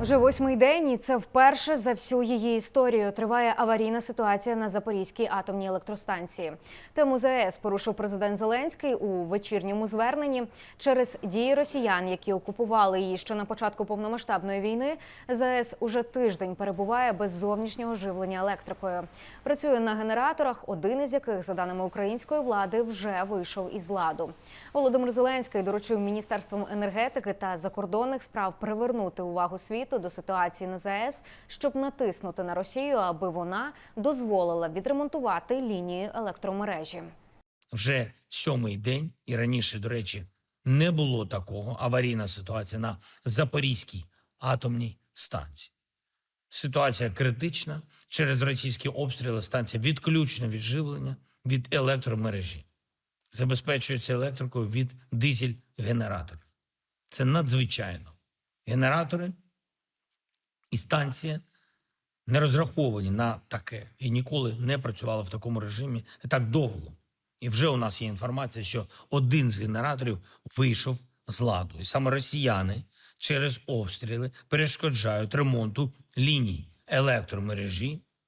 Вже восьмий день, і це вперше за всю її історію триває аварійна ситуація на Запорізькій атомній електростанції. Тему ЗАЕС порушив президент Зеленський у вечірньому зверненні через дії росіян, які окупували її ще на початку повномасштабної війни. ЗАЕС уже тиждень перебуває без зовнішнього живлення електрикою. Працює на генераторах, один із яких, за даними української влади, вже вийшов із ладу. Володимир Зеленський доручив міністерствам енергетики та закордонних справ привернути увагу світу до ситуації на ЗАЕС, щоб натиснути на Росію, аби вона дозволила відремонтувати лінію електромережі. вже сьомий день, і раніше, до речі, не було такого аварійна ситуація на Запорізькій атомній станції. Ситуація критична. Через російські обстріли станція відключена від живлення від електромережі. Забезпечується електрикою від дизель-генераторів. Це надзвичайно. Генератори і станція не розраховані на таке і ніколи не працювали в такому режимі так довго. І вже у нас є інформація, що один з генераторів вийшов з ладу. І саме росіяни через обстріли перешкоджають ремонту ліній електромережі